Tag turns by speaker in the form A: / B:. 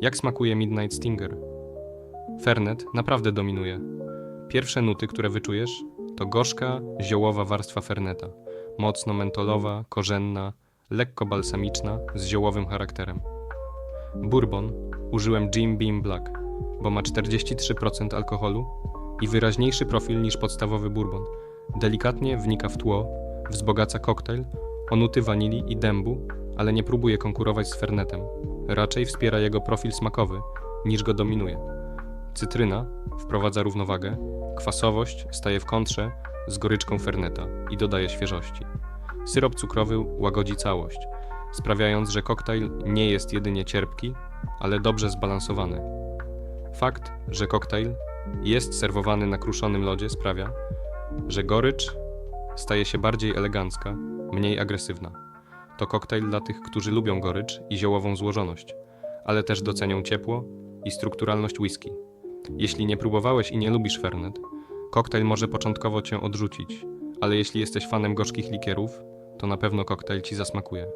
A: Jak smakuje Midnight Stinger? Fernet naprawdę dominuje. Pierwsze nuty, które wyczujesz, to gorzka, ziołowa warstwa ferneta. Mocno mentolowa, korzenna, lekko balsamiczna, z ziołowym charakterem. Bourbon użyłem Jim Beam Black, bo ma 43% alkoholu i wyraźniejszy profil niż podstawowy bourbon. Delikatnie wnika w tło, wzbogaca koktajl o nuty wanilii i dębu, ale nie próbuje konkurować z fernetem. Raczej wspiera jego profil smakowy, niż go dominuje. Cytryna wprowadza równowagę, kwasowość staje w kontrze z goryczką ferneta i dodaje świeżości. Syrop cukrowy łagodzi całość, sprawiając, że koktajl nie jest jedynie cierpki, ale dobrze zbalansowany. Fakt, że koktajl jest serwowany na kruszonym lodzie sprawia, że gorycz staje się bardziej elegancka, mniej agresywna. To koktajl dla tych, którzy lubią gorycz i ziołową złożoność, ale też docenią ciepło i strukturalność whisky. Jeśli nie próbowałeś i nie lubisz Fernet, koktajl może początkowo cię odrzucić, ale jeśli jesteś fanem gorzkich likierów, to na pewno koktajl ci zasmakuje.